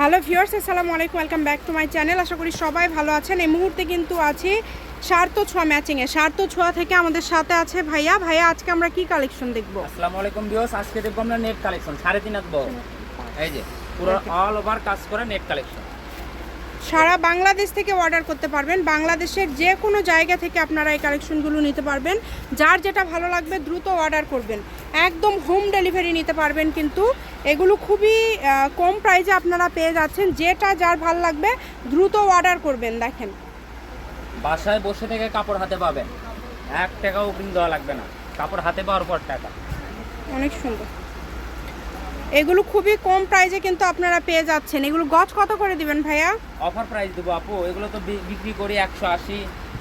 Hello viewers আসসালামু আলাইকুম welcome back to my channel. আশা করি সবাই ভালো আছেন। এই মুহূর্তে কিন্তু আছি সার্থ ছোঁয়া ম্যাচিংয়ে। সার্থ ছোঁয়া থেকে আমাদের সাথে আছে ভাইয়া। ভাইয়া আজকে আমরা কি কালেকশন দেখব? আসসালামু আলাইকুম ভিউয়ার্স আজকে দেখব আমরা নেট কালেকশন সাড়ে তিন এই যে পুরো অল ওভার কাজ করে নেট কালেকশন সারা বাংলাদেশ থেকে অর্ডার করতে পারবেন। বাংলাদেশের যে কোনো জায়গা থেকে আপনারা এই কালেকশনগুলো নিতে পারবেন। যার যেটা ভালো লাগবে দ্রুত অর্ডার করবেন। একদম হোম ডেলিভারি নিতে পারবেন কিন্তু। এগুলো খুবই কম প্রাইজে আপনারা পেয়ে যাচ্ছেন। যেটা যার ভালো লাগবে দ্রুত অর্ডার করবেন দেখেন। বাসায় বসে থেকে কাপড় হাতে পাবেন। এক টাকাও কিন্তু দেওয়া লাগবে না। কাপড় হাতে পাওয়ার পর টাকা। অনেক সুন্দর। এগুলো খুবই কম প্রাইজে কিন্তু আপনারা পেয়ে যাচ্ছেন। এগুলো গজ কত করে দিবেন ভাইয়া? অফার প্রাইস দেবো আপু। এগুলো তো বিক্রি করি একশো আশি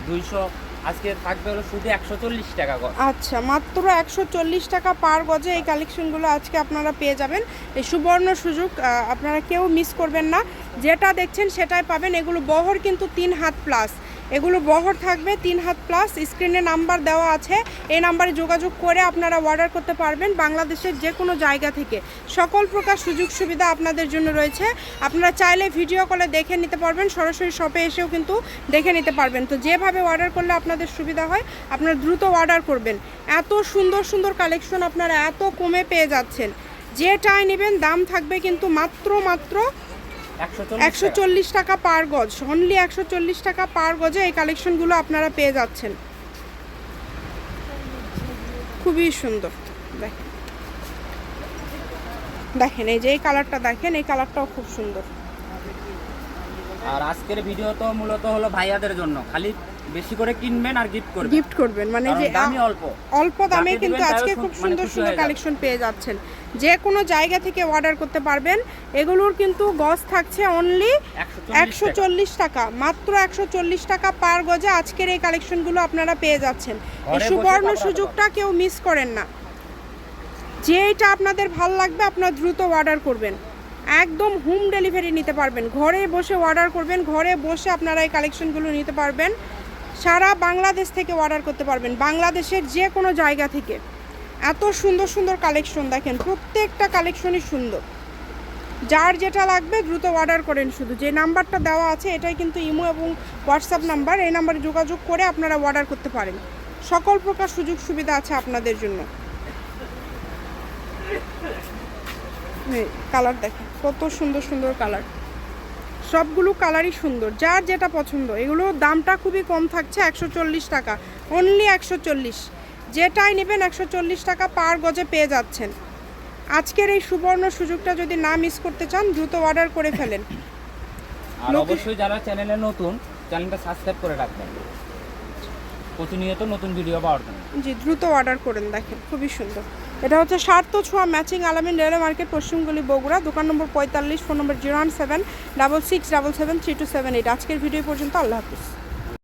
দুইশো। আজকে থাকবে হলো শুধু একশো চল্লিশ টাকা গজ। আচ্ছা মাত্র একশো চল্লিশ টাকা পার গজে এই কালেকশনগুলো আজকে আপনারা পেয়ে যাবেন। এই সুবর্ণ সুযোগ আপনারা কেউ মিস করবেন না। যেটা দেখছেন সেটাই পাবেন। এগুলো বহর কিন্তু তিন হাত প্লাস এগুলো বহর থাকবে তিন হাত প্লাস স্ক্রিনে নাম্বার দেওয়া আছে। এই নাম্বারে যোগাযোগ করে আপনারা অর্ডার করতে পারবেন বাংলাদেশের যে কোনো জায়গা থেকে। সকল প্রকার সুযোগ সুবিধা আপনাদের জন্য রয়েছে। আপনারা চাইলে ভিডিও কলে দেখে নিতে পারবেন, সরাসরি শপে এসেও কিন্তু দেখে নিতে পারবেন। তো যেভাবে অর্ডার করলে আপনাদের সুবিধা হয়, আপনারা দ্রুত অর্ডার করবেন। এত সুন্দর সুন্দর কালেকশন আপনারা এত কমে পেয়ে যাচ্ছেন। যেটাই নেবেন, দাম থাকবে কিন্তু মাত্র মাত্র একশো চল্লিশ টাকা? পার গজ অনলি একশো চল্লিশ টাকা পার গজে এই কালেকশনগুলো আপনারা পেয়ে যাচ্ছেন। খুবই সুন্দর। দেখেন দেখেন এই যে এই কালারটা দেখেন এই কালারটাও খুব সুন্দর। আর আজকের ভিডিও তো মূলত হলো ভাইয়াদের জন্য। খালি বেশি করে কিনবেন আর গিফট করবেন। গিফট করবেন মানে যে দামই অল্প। অল্প দামে কিন্তু আজকে খুব মানে সুন্দর সুন্দর কালেকশন পেয়ে যাচ্ছেন। যে কোনো জায়গা থেকে অর্ডার করতে পারবেন। এগুলোর কিন্তু গজ থাকছে অনলি একশো চল্লিশ টাকা। মাত্র একশো চল্লিশ টাকা পার গজে আজকের এই কালেকশনগুলো আপনারা পেয়ে যাচ্ছেন। এই সুবর্ণ সুযোগটা কেউ মিস করেন না। যেটা আপনাদের ভালো লাগবে আপনারা দ্রুত অর্ডার করবেন। একদম হোম ডেলিভারি নিতে পারবেন। ঘরে বসে অর্ডার করবেন ঘরে বসে আপনারা এই কালেকশনগুলো নিতে পারবেন। সারা বাংলাদেশ থেকে অর্ডার করতে পারবেন। বাংলাদেশের যে কোনো জায়গা থেকে। এত সুন্দর সুন্দর কালেকশন দেখেন, প্রত্যেকটা কালেকশনই সুন্দর। যার যেটা লাগবে দ্রুত অর্ডার করেন শুধু। যে নাম্বারটা দেওয়া আছে, এটাই কিন্তু ইমো এবং হোয়াটসঅ্যাপ নাম্বার এই নাম্বারে যোগাযোগ করে আপনারা অর্ডার করতে পারেন। সকল প্রকার সুযোগ সুবিধা আছে আপনাদের জন্য। কালার দেখেন, কত সুন্দর সুন্দর কালার সবগুলো কালারই সুন্দর, যার যেটা পছন্দ। এগুলো দামটা খুবই কম থাকছে, একশো চল্লিশ টাকা। অনলি একশো চল্লিশ। যেটাই নেবেন একশো চল্লিশ টাকা পার গজে পেয়ে যাচ্ছেন। আজকের এই সুবর্ণ সুযোগটা যদি না মিস করতে চান দ্রুত অর্ডার করে ফেলেন। আর অবশ্যই যারা চ্যানেলে নতুন চ্যানেলটা সাবস্ক্রাইব করে রাখবেন। প্রতিনিয়ত নতুন ভিডিও পাওয়ার জন্য। জি দ্রুত অর্ডার করেন দেখেন খুবই সুন্দর। এটা হচ্ছে সার্থ ছোঁয়া ম্যাচিং আলামিন রেলওয়ে মার্কেট পশ্চিমগুলি বগুড়া দোকান নম্বর পঁয়তাল্লিশ phone number zero one seven double six double seven three two seven eight আজকের ভিডিও পর্যন্ত আল্লাহ হাফিজ।